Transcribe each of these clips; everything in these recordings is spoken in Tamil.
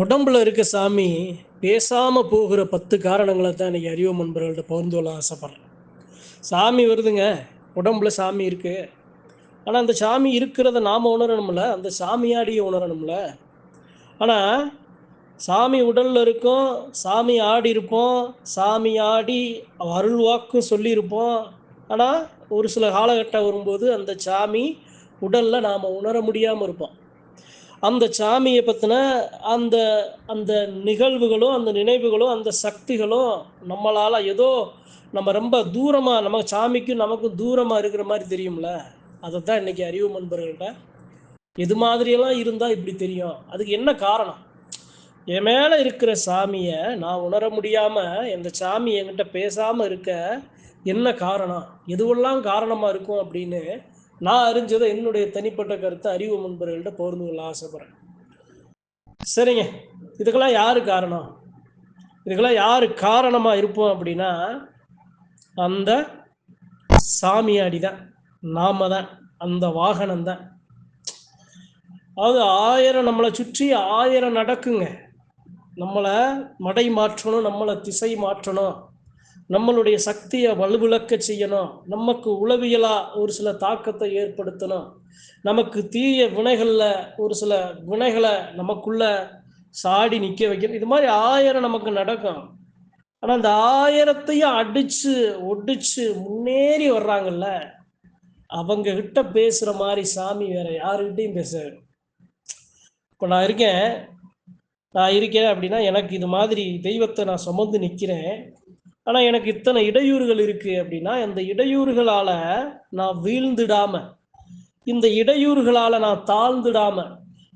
உடம்புல இருக்க சாமி பேசாம போகிற பத்து காரணங்களை தான் இன்னைக்கு அறிவு நண்பர்கள்ட்ட பகிர்ந்து கொள்ள ஆசைப்படுறேன். சாமி வருதுங்க. உடம்புல சாமி இருக்கு. ஆனால் அந்த சாமி இருக்கிறத நாம் உணரணும்ல. அந்த சாமியாடியை உணரணும்ல. ஆனால் சாமி உடலில் இருக்கும். சாமி ஆடி இருப்போம். சாமி ஆடி அருள் வாக்கும் சொல்லியிருப்போம். ஆனால் ஒரு சில காலகட்டம் வரும்போது அந்த சாமி உடலில் நாம் உணர முடியாமல் இருப்போம். அந்த சாமியை பற்றின அந்த அந்த நிகழ்வுகளும் அந்த நினைவுகளும் அந்த சக்திகளும் நம்மளால் ஏதோ நம்ம ரொம்ப தூரமாக நம்ம சாமிக்கும் நமக்கும் தூரமாக இருக்கிற மாதிரி தெரியும்ல? அதை தான் இன்றைக்கி அறிவு நண்பர்கள்ட்ட எது மாதிரியெல்லாம் இருந்தால் இப்படி தெரியும். அதுக்கு என்ன காரணம்? என் மேலே இருக்கிற சாமியை நான் உணர முடியாமல் இந்த சாமி என்கிட்ட பேசாமல் இருக்க என்ன காரணம்? எதுவெல்லாம் காரணமாக இருக்கும் அப்படின்னு நான் அறிஞ்சதை என்னுடைய தனிப்பட்ட கருத்தை அறிவு முன்பர்கள்ட்ட பகிர்ந்து கொள்ள ஆசைப்படுறேன். சரிங்க. இதுக்கெல்லாம் யார் காரணம்? இதுக்கெல்லாம் யார் காரணமாக இருப்போம் அப்படின்னா அந்த சாமியாடி தான் நாம தான். அந்த வாகனம் தான். அது ஆயிரம் நம்மளை சுற்றி ஆயிரம் நடக்குங்க. நம்மளை மடை மாற்றணும் நம்மளை திசை மாற்றணும். நம்மளுடைய சக்தியை வலுவிழக்க செய்யணும். நமக்கு உளவியலா ஒரு சில தாக்கத்தை ஏற்படுத்தணும். நமக்கு தீய வினைகளில் ஒரு சில வினைகளை நமக்குள்ள சாடி நிற்க வைக்கணும். இது மாதிரி ஆயிரம் நமக்கு நடக்கும். ஆனால் அந்த ஆயிரத்தையும் அடிச்சு ஒடிச்சு முன்னேறி வர்றாங்கல்ல அவங்க கிட்ட பேசுற மாதிரி சாமி வேற யாருக்கிட்டையும் பேசாது. இப்போ நான் இருக்கேன். நான் இருக்கேன் அப்படின்னா எனக்கு இது மாதிரி தெய்வத்தை நான் சுமந்து நிற்கிறேன் ஆனால் எனக்கு இத்தனை இடையூறுகள் இருக்கு அப்படின்னா இந்த இடையூறுகளால நான் வீழ்ந்துடாம இந்த இடையூறுகளால நான் தாழ்ந்துடாம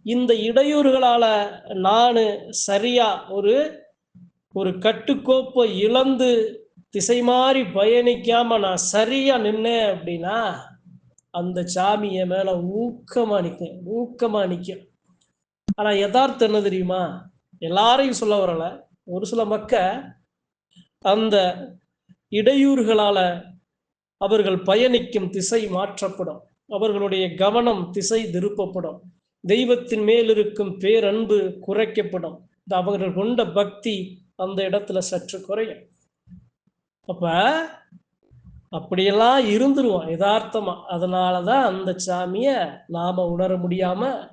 இந்த இடையூறுகளால நான் சரியா ஒரு ஒரு கட்டுக்கோப்பை இழந்து திசை மாறி பயணிக்காம நான் சரியா நின்னேன் அப்படின்னா அந்த சாமி என் மேல ஊக்கமா நிற்கும் ஊக்கமா நிற்கும் ஆனா யதார்த்தம் என்ன தெரியுமா? எல்லாரையும் சொல்ல வரல. ஒரு சில மக்க அந்த இடையூறுகளால அவர்கள் பயணிக்கும் திசை மாற்றப்படும். அவர்களுடைய கவனம் திசை திருப்பப்படும். தெய்வத்தின் மேல் இருக்கும் பேரன்பு குறைக்கப்படும். அவர்கள் கொண்ட பக்தி அந்த இடத்துல சற்று குறையும். அப்ப அப்படியெல்லாம் இருந்துருவோம் யதார்த்தமா. அதனாலதான் அந்த சாமிய நாம உணர முடியாம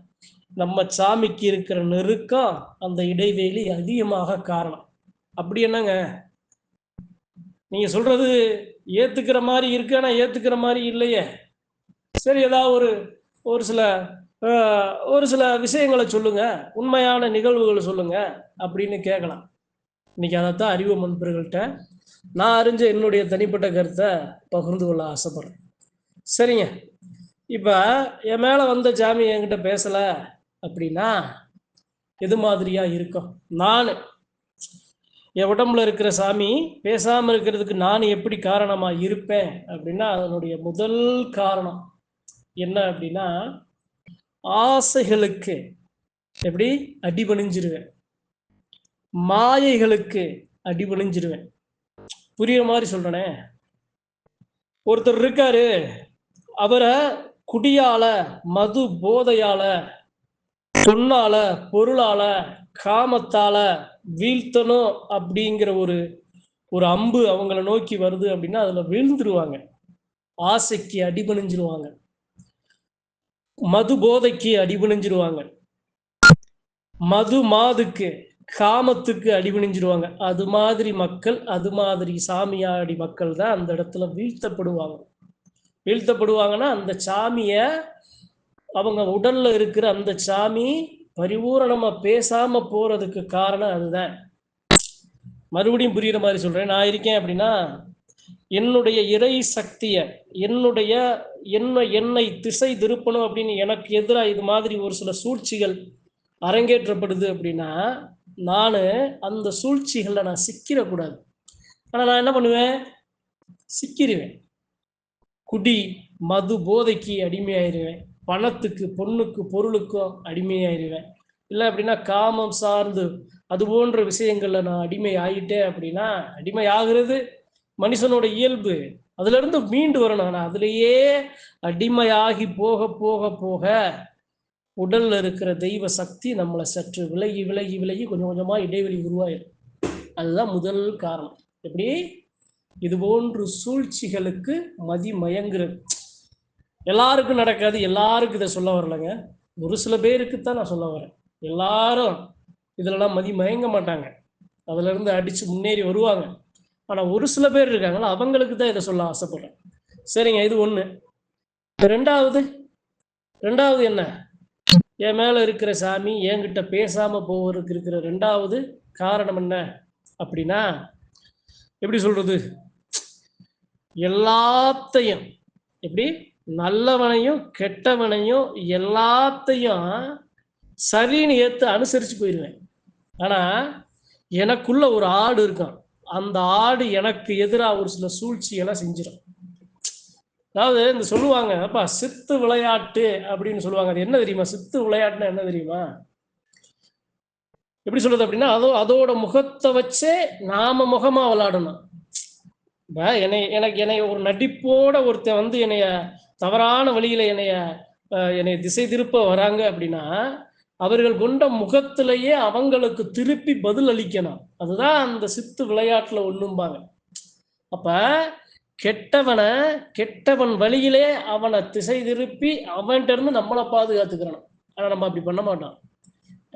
நம்ம சாமிக்கு இருக்கிற நெருக்கம் அந்த இடைவெளி அதிகமாக காரணம். அப்படி என்னங்க? நீங்கள் சொல்கிறது ஏற்றுக்கிற மாதிரி இருக்கு ஆனால் ஏற்றுக்கிற மாதிரி இல்லையே. சரி ஏதாவது ஒரு ஒரு சில ஒரு சில விஷயங்களை சொல்லுங்கள் உண்மையான நிகழ்வுகளை சொல்லுங்கள் அப்படின்னு கேட்கலாம். இன்னைக்கு அதைத்தான் அறிவு மன்பர்கள்ட்ட நான் அறிஞ்ச என்னுடைய தனிப்பட்ட கருத்தை பகிர்ந்து கொள்ள ஆசைப்படுறேன். சரிங்க. இப்போ என் மேலே வந்த ஜாமி என்கிட்ட பேசலை அப்படின்னா எது மாதிரியாக இருக்கும்? நான். என் உடம்புல இருக்கிற சாமி பேசாமல் இருக்கிறதுக்கு நான் எப்படி காரணமாக இருப்பேன்? அப்படின்னா அதனுடைய முதல் காரணம் என்ன அப்படின்னா ஆசைகளுக்கு எப்படி அடிபணிஞ்சிருவேன். மாயைகளுக்கு அடிபணிஞ்சிருவேன். புரியுற மாதிரி சொல்றனே? ஒருத்தர் இருக்காரு. அவரை குடியால மது போதையால பொண்ணால பொருளால காமத்தால வீழ்த்தணும் அப்படிங்கிற ஒரு ஒரு அம்பு அவங்கள நோக்கி வருது அப்படின்னா அதுல வீழ்ந்துருவாங்க. ஆசைக்கு அடிபணிஞ்சிருவாங்க. மது போதைக்கு அடிபணிஞ்சிருவாங்க. மது மாதுக்கு காமத்துக்கு அடிபணிஞ்சிருவாங்க. அது மாதிரி மக்கள் அது மாதிரி சாமியாடி மக்கள் தான் அந்த இடத்துல வீழ்த்தப்படுவாங்க. வீழ்த்தப்படுவாங்கன்னா அந்த சாமியை அவங்க உடல்ல இருக்கிற அந்த சாமி பரிபூரணமா பேசாம போறதுக்கு காரணம் அதுதான். மறுபடியும் புரியுற மாதிரி சொல்றேன். நான் இருக்கேன் அப்படின்னா என்னுடைய இறை சக்திய என்னுடைய என்ன என்னை திசை திருப்பணும் அப்படின்னு எனக்கு எதிராக இது மாதிரி ஒரு சில சூழ்ச்சிகள் அரங்கேற்றப்படுது அப்படின்னா நான் அந்த சூழ்ச்சிகளில் நான் சிக்கிடக்கூடாது. ஆனால் நான் என்ன பண்ணுவேன்? சிக்கிடுவேன் குடி மது போதைக்கு அடிமையாயிருவேன். பணத்துக்கு பொண்ணுக்கு பொருளுக்கும் அடிமையாயிருவேன். இல்லை அப்படின்னா காமம் சார்ந்து அது போன்ற விஷயங்கள்ல நான் அடிமை ஆகிட்டேன் அப்படின்னா அடிமை ஆகிறது மனுஷனோட இயல்பு. அதுல இருந்து மீண்டு வரணும். நான் அதுலேயே அடிமையாகி போக போக போக உடல்ல இருக்கிற தெய்வ சக்தி நம்மளை சற்று விலகி விலகி விலகி கொஞ்சம் கொஞ்சமா இடைவெளி உருவாயிடும் அதுதான் முதல் காரணம். எப்படி? இது போன்று சூழ்ச்சிகளுக்கு மதி மயங்குறது எல்லாருக்கும் நடக்காது எல்லாருக்கும் இதை சொல்ல வரலைங்க. ஒரு சில பேருக்கு தான் நான் சொல்ல வரேன். எல்லாரும் இதுலலாம் மதி மயங்க மாட்டாங்க. அதிலிருந்து அடித்து முன்னேறி வருவாங்க. ஆனால் ஒரு சில பேர் இருக்காங்களா அவங்களுக்கு தான் இதை சொல்ல ஆசைப்படுறேன். சரிங்க இது ஒன்று ரெண்டாவது ரெண்டாவது என்ன? என் மேலே இருக்கிற சாமி என்கிட்ட பேசாமல் போவதற்கு இருக்கிற ரெண்டாவது காரணம் என்ன? அப்படின்னா எப்படி சொல்கிறது எல்லாத்தையும் எப்படி? நல்லவனையும் கெட்டவனையும் எல்லாத்தையும் சரின்னு ஏத்து அனுசரிச்சு போயிடுவேன் ஆனா எனக்குள்ள ஒரு ஆடு இருக்கும் அந்த ஆடு எனக்கு எதிராக ஒரு சில சூழ்ச்சியெல்லாம் செஞ்சிடும் அதாவது இந்த சொல்லுவாங்க அப்பா சித்து விளையாட்டு அப்படின்னு சொல்லுவாங்க. அது என்ன தெரியுமா? சித்து விளையாட்டுனா என்ன தெரியுமா? எப்படி சொல்றது அப்படின்னா அதோ அதோட முகத்தை வச்சே நாம முகமா விளையாடணும். என்னை எனக்கு என்னை ஒரு நடிப்போட ஒருத்தன் வந்து என்னைய தவறான வழியில என்னைய என்னை திசை திருப்ப வராங்க அப்படின்னா அவர்கள் கொண்ட முகத்திலேயே அவங்களுக்கு திருப்பி பதில் அளிக்கணும். அதுதான் அந்த சித்து விளையாட்டுல ஒண்ணும்பாங்க. அப்ப கெட்டவனை கெட்டவன் வழியிலே அவனை திசை திருப்பி அவன்கிட்ட இருந்து நம்மளை பாதுகாத்துக்கிறணும் ஆனா நம்ம அப்படி பண்ண மாட்டோம்.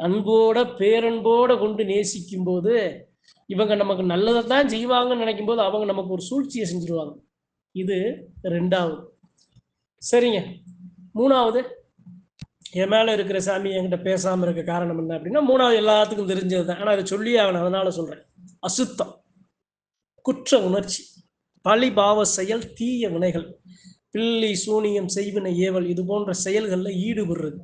அன்போட பேரன்போட கொண்டு நேசிக்கும் போது இவங்க நமக்கு நல்லதை தான் செய்வாங்கன்னு நினைக்கும் போது அவங்க நமக்கு ஒரு சூழ்ச்சியை செஞ்சிருவாங்க. இது ரெண்டாவது. சரிங்க. மூணாவது என் மேல இருக்கிற சாமி என்கிட்ட பேசாம இருக்க காரணம் என்ன அப்படின்னா மூணாவது எல்லாத்துக்கும் தெரிஞ்சது தான் ஆனா அதை சொல்லி அவன் அதனால சொல்றேன். அசுத்தம் குற்ற உணர்ச்சி பழிபாவ செயல் தீய வினைகள் பில்லி சூனியம் செய்வினை ஏவல் இது போன்ற செயல்களில் ஈடுபடுறது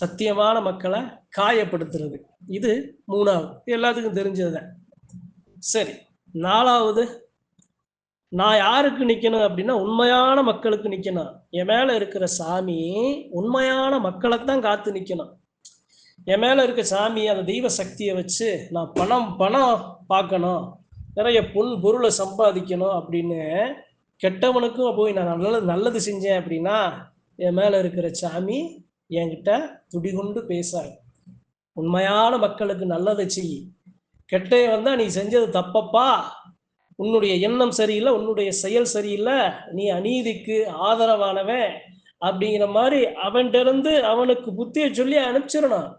சத்தியமான மக்களை காயப்படுத்துறது. இது மூணாவது. இது எல்லாத்துக்கும் தெரிஞ்சதுதான். சரி நாலாவது நான் யாருக்கு நிற்கணும் அப்படின்னா உண்மையான மக்களுக்கு நிற்கணும் என் மேலே இருக்கிற சாமி உண்மையான மக்களைத்தான் காத்து நிற்கணும் என் மேலே இருக்க சாமி அந்த தெய்வ சக்தியை வச்சு நான் பணம் பணம் பார்க்கணும். நிறைய பொன் பொருளை சம்பாதிக்கணும் அப்படின்னு கெட்டவனுக்கும் போய் நான் நல்லது நல்லது செஞ்சேன் அப்படின்னா என் மேலே இருக்கிற சாமி என்கிட்ட துடிகொண்டு பேசாது. உண்மையான மக்களுக்கு நல்லதை செய். கெட்டைய வந்தால் நீ செஞ்சது தப்பப்பா. உன்னுடைய எண்ணம் சரியில்லை உன்னுடைய செயல் சரியில்லை நீ அநீதிக்கு ஆதரவானவன் அப்படிங்கிற மாதிரி அவன்கிட்டருந்து அவனுக்கு புத்தியை சொல்லி அனுப்பிச்சிடணும்.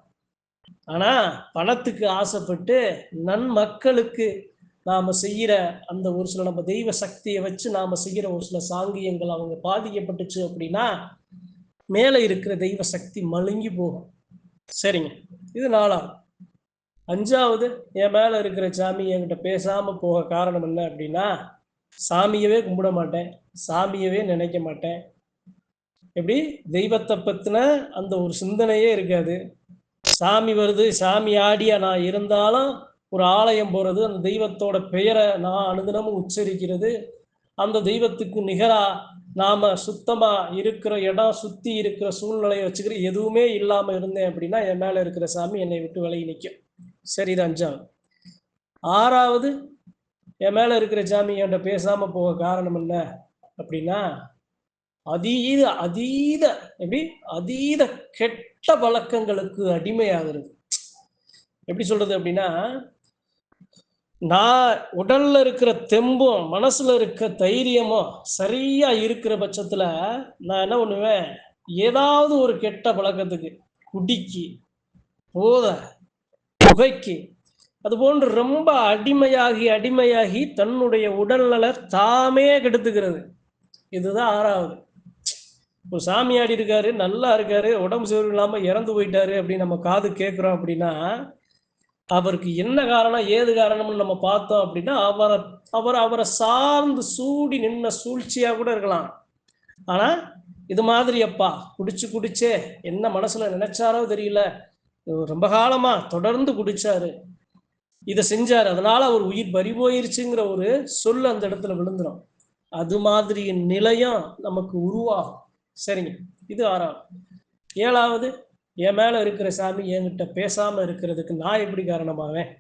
ஆனா பணத்துக்கு ஆசைப்பட்டு நன்மக்களுக்கு நாம செய்யற அந்த ஒரு சில நம்ம தெய்வ சக்தியை வச்சு நாம செய்யற ஒரு சில சாங்கியங்கள் அவங்க பாதிக்கப்பட்டுச்சு அப்படின்னா மேலே இருக்கிற தெய்வ சக்தி மழுங்கி போகும். சரிங்க. இது நாலாவது. அஞ்சாவது என் மேல இருக்கிற சாமி என்கிட்ட பேசாம போக காரணம் என்ன அப்படின்னா சாமியவே கும்பிட மாட்டேன் சாமியவே நினைக்க மாட்டேன். எப்படி? தெய்வத்தை பத்தின அந்த ஒரு சிந்தனையே இருக்காது. சாமி வருது சாமி ஆடியா நான் இருந்தாலும் ஒரு ஆலயம் போறது அந்த தெய்வத்தோட பெயரை நான் அனுதினமும் உச்சரிக்கிறது அந்த தெய்வத்துக்கு நிகரா நாம சுத்தமா இருக்கிற இடம் சுத்தி இருக்கிற சூழ்நிலையை வச்சுக்கிற எதுவுமே இல்லாம இருந்தேன் அப்படின்னா என் மேல இருக்கிற சாமி என்னை விட்டு விலகி நிற்கும் சரி இது அஞ்சாவது ஆறாவது என் மேலே இருக்கிற ஜாமி என்கிட்ட பேசாமல் போக காரணம் என்ன அப்படின்னா அதீத அதீத எப்படி? அதீத கெட்ட பழக்கங்களுக்கு அடிமையாகிறது. எப்படி சொல்றது அப்படின்னா நான் உடல்ல இருக்கிற தெம்பும் மனசுல இருக்க தைரியமும் சரியா இருக்கிற பட்சத்துல நான் என்ன பண்ணுவேன்? ஏதாவது ஒரு கெட்ட பழக்கத்துக்கு குடிக்கு போத புகைக்கு. அது போன்று ரொம்ப அடிமையாகி அடிமையாகி தன்னுடைய உடல்நல தாமே கெடுத்துக்கிறது. இதுதான் ஆறாவது. இப்போ சாமி ஆடி இருக்காரு நல்லா இருக்காரு உடம்பு சோறு இல்லாமல் இறந்து போயிட்டாரு அப்படின்னு நம்ம காது கேட்குறோம் அப்படின்னா அவருக்கு என்ன காரணம் ஏது காரணம்னு நம்ம பார்த்தோம் அப்படின்னா அவரை அவர் அவரை சார்ந்து சூடி நின்ன சூழ்ச்சியாக கூட இருக்கலாம். ஆனால் இது மாதிரி அப்பா குடிச்சு குடிச்சே என்ன மனசுல நினைச்சாரோ தெரியல ரொம்ப காலமா தொடர்ந்து குடிச்சாரு. இதை செஞ்சாரு. அதனால அவர் உயிர் பறி போயிருச்சுங்கிற ஒரு சொல் அந்த இடத்துல விழுந்துடும் அது மாதிரி நிலையம் நமக்கு உருவாகும். சரிங்க. இது ஆறாவது ஏழாவது என் மேல இருக்கிற சாமி என்கிட்ட பேசாம இருக்கிறதுக்கு நான் எப்படி காரணமாவேன்?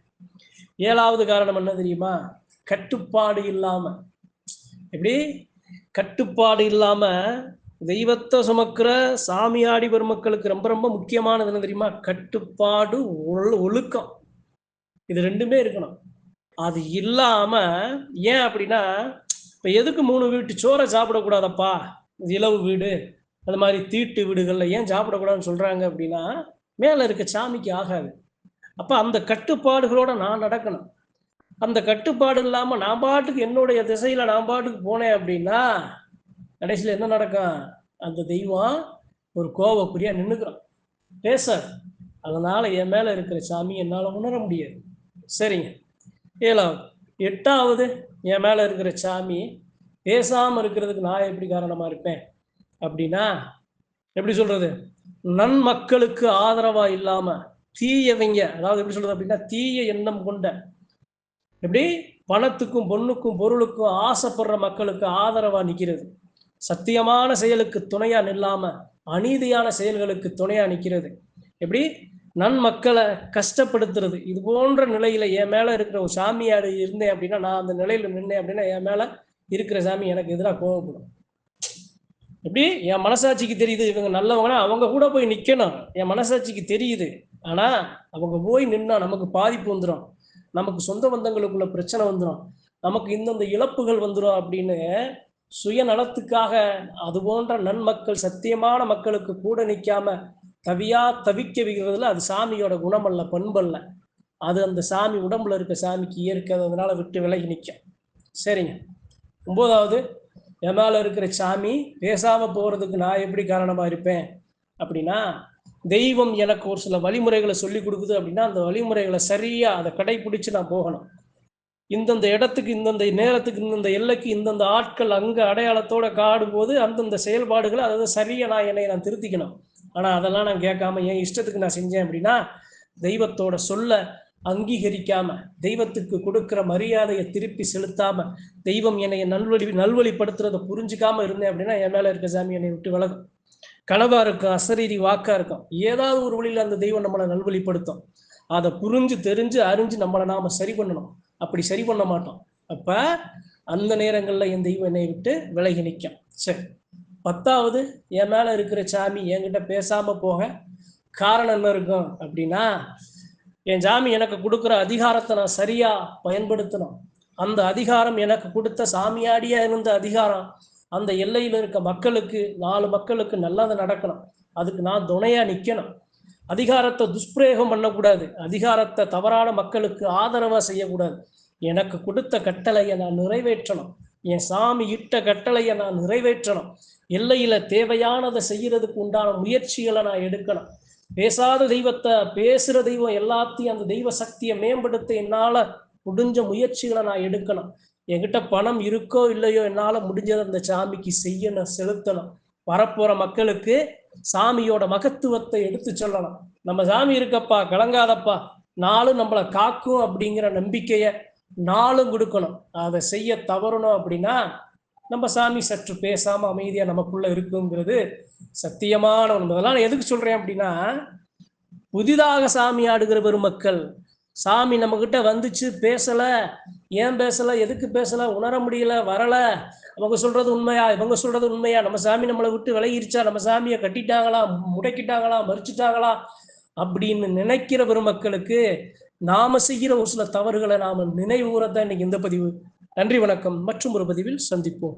ஏழாவது காரணம் என்ன தெரியுமா? கட்டுப்பாடு இல்லாம. எப்படி? கட்டுப்பாடு இல்லாம தெய்வத்தை சுமக்கிற சாமியாடி பெருமக்களுக்கு ரொம்ப ரொம்ப முக்கியமானது என்ன தெரியுமா? கட்டுப்பாடு ஒழு- ஒழுக்கம். இது ரெண்டுமே இருக்கணும். அது இல்லாம ஏன் அப்படின்னா இப்ப எதுக்கு மூணு வீட்டு சோறை சாப்பிடக்கூடாதப்பா? இலவு வீடு அது மாதிரி தீட்டு வீடுகள்ல ஏன் சாப்பிடக்கூடாதுன்னு சொல்றாங்க அப்படின்னா மேல இருக்க சாமிக்கு ஆகாது. அப்ப அந்த கட்டுப்பாடுகளோட நான் நடக்கணும். அந்த கட்டுப்பாடு இல்லாம நான் பாட்டுக்கு என்னுடைய திசையில நான் பாட்டுக்கு போனேன் அப்படின்னா கடைசியில் என்ன நடக்கும்? அந்த தெய்வம் ஒரு கோவக்குறியா நின்றுக்கிறான் பேச அதனால என் மேல இருக்கிற சாமி என்னால் உணர முடியாது. சரிங்க. ஏழாவது. எட்டாவது என் மேல இருக்கிற சாமி பேசாமல் இருக்கிறதுக்கு நான் எப்படி காரணமாக இருப்பேன்? அப்படின்னா எப்படி சொல்றது? நன்மக்களுக்கு ஆதரவா இல்லாம தீயவங்க அதாவது எப்படி சொல்றது அப்படின்னா தீய எண்ணம் கொண்ட எப்படி? பணத்துக்கும் பொண்ணுக்கும் பொருளுக்கும் ஆசைப்படுற மக்களுக்கு ஆதரவா நிற்கிறது சத்தியமான செயலுக்கு துணையா நில்லாம அநீதியான செயல்களுக்கு துணையா நிற்கிறது எப்படி? நன்மக்களை கஷ்டப்படுத்துறது. இது போன்ற நிலையில என் மேல இருக்கிற ஒரு சாமியாடு இருந்தேன் அப்படின்னா நான் அந்த நிலையில நின்னேன் அப்படின்னா என் மேல இருக்கிற சாமி எனக்கு எதிராக கோவப்படும். எப்படி? என் மனசாட்சிக்கு தெரியுது இவங்க நல்லவங்கன்னா அவங்க கூட போய் நிக்கணும். என் மனசாட்சிக்கு தெரியுது. ஆனா அவங்க போய் நின்னா நமக்கு பாதிப்பு வந்துடும் நமக்கு சொந்த பந்தங்களுக்குள்ள பிரச்சனை வந்துடும் நமக்கு இந்தந்த இழப்புகள் வந்துடும் அப்படின்னு சுயநலத்துக்காக அது போன்ற நன்மக்கள் சத்தியமான மக்களுக்கு கூட நிற்காம தவியா தவிக்க வைக்கிறதுல அது சாமியோட குணமல்ல பண்பல்ல. அது அந்த சாமி உடம்புல இருக்க சாமிக்கு இயற்கிறதுனால விட்டு விலகி நிற்கும் சரிங்க. ஒன்பதாவது என் மேல இருக்கிற சாமி பேசாம போறதுக்கு நான் எப்படி காரணமா இருப்பேன்? அப்படின்னா தெய்வம் எனக்கு ஒரு சில வழிமுறைகளை சொல்லி கொடுக்குது அப்படின்னா அந்த வழிமுறைகளை சரியா அதை கடைபிடிச்சு நான் போகணும். இந்தந்த இடத்துக்கு இந்தந்த நேரத்துக்கு இந்தந்த எல்லைக்கு இந்தந்த ஆட்கள் அங்கே அடையாளத்தோட காடும்போது அந்தந்த செயல்பாடுகளை அதாவது சரியாக நான் என்னை நான் திருத்திக்கணும். ஆனால் அதெல்லாம் நான் கேட்காம என் இஷ்டத்துக்கு நான் செஞ்சேன் அப்படின்னா தெய்வத்தோட சொல்ல அங்கீகரிக்காம தெய்வத்துக்கு கொடுக்குற மரியாதையை திருப்பி செலுத்தாம தெய்வம் என்னை நல்வழி நல்வழிப்படுத்துறதை புரிஞ்சுக்காம இருந்தேன் அப்படின்னா என் மேல இருக்க சாமி என்னை விட்டு விலகும். கனவா இருக்கும் அசரீரி வாக்கா இருக்கும். ஏதாவது ஒரு வழியில அந்த தெய்வம் நம்மளை நல்வழிப்படுத்தும். அதை புரிஞ்சு தெரிஞ்சு அறிஞ்சு நம்மளை நாம சரி பண்ணணும். அப்படி சரி பண்ண மாட்டோம். அப்ப அந்த நேரங்கள்ல என் தெய்வம் என்னை விட்டு விலகி நிற்கும். சரி. பத்தாவது என் மேல இருக்கிற சாமி என்கிட்ட பேசாம போக காரணம் என்ன இருக்கும் அப்படின்னா என் சாமி எனக்கு கொடுக்குற அதிகாரத்தை நான் சரியா பயன்படுத்தணும். அந்த அதிகாரம் எனக்கு கொடுத்த சாமியாடியா இருந்த அதிகாரம் அந்த எல்லையில் இருக்க மக்களுக்கு நாலு மக்களுக்கு நல்லது நடக்கணும். அதுக்கு நான் துணையா நிக்கணும். அதிகாரத்தை துஷ்பிரயோகம் பண்ணக்கூடாது. அதிகாரத்தை தவறான மக்களுக்கு ஆதரவா செய்யக்கூடாது. எனக்கு கொடுத்த கட்டளையை நான் நிறைவேற்றணும். என் சாமி இட்ட கட்டளையை நான் நிறைவேற்றணும். எல்லையில தேவையானதை செய்யறதுக்கு உண்டான முயற்சிகளை நான் எடுக்கணும். பேசாத தெய்வத்தை பேசுற தெய்வம் எல்லாத்தையும் அந்த தெய்வ சக்தியை மேம்படுத்த என்னால முடிஞ்ச முயற்சிகளை நான் எடுக்கணும். என்கிட்ட பணம் இருக்கோ இல்லையோ என்னால முடிஞ்சதை அந்த சாமிக்கு செய்யணும் செலுத்தணும். வரப்போற மக்களுக்கு சாமியோட மகத்துவத்தை எடுத்து சொல்லணும். நம்ம சாமி இருக்கப்பா கலங்காதப்பா. நாளும் நம்மளை காக்கும் அப்படிங்கிற நம்பிக்கையை நாளும் கொடுக்கணும். அதை செய்ய தவறணும் அப்படின்னா நம்ம சாமி சற்று பேசாம அமைதியா நமக்குள்ள இருக்குங்கிறது சத்தியமான உண்மை. அதெல்லாம் நான் எதுக்கு சொல்றேன் அப்படின்னா புதிதாக சாமி ஆடுகிற பெருமக்கள் சாமி நம்ம கிட்ட வந்துச்சு பேசல ஏன் பேசல எதுக்கு பேசல உணர முடியல வரல அவங்க சொல்றது உண்மையா இவங்க சொல்றது உண்மையா நம்ம சாமி நம்மளை விட்டு விலகிருச்சா நம்ம சாமியை கட்டிட்டாங்களா முடக்கிட்டாங்களா மறிச்சிட்டாங்களா அப்படின்னு நினைக்கிற பெருமக்களுக்கு நாம செய்கிற ஒரு சில தவறுகளை நாம நினைவுகூறத்தான் இன்னைக்கு இந்த பதிவு. நன்றி வணக்கம். மற்றும் ஒரு பதிவில் சந்திப்போம்.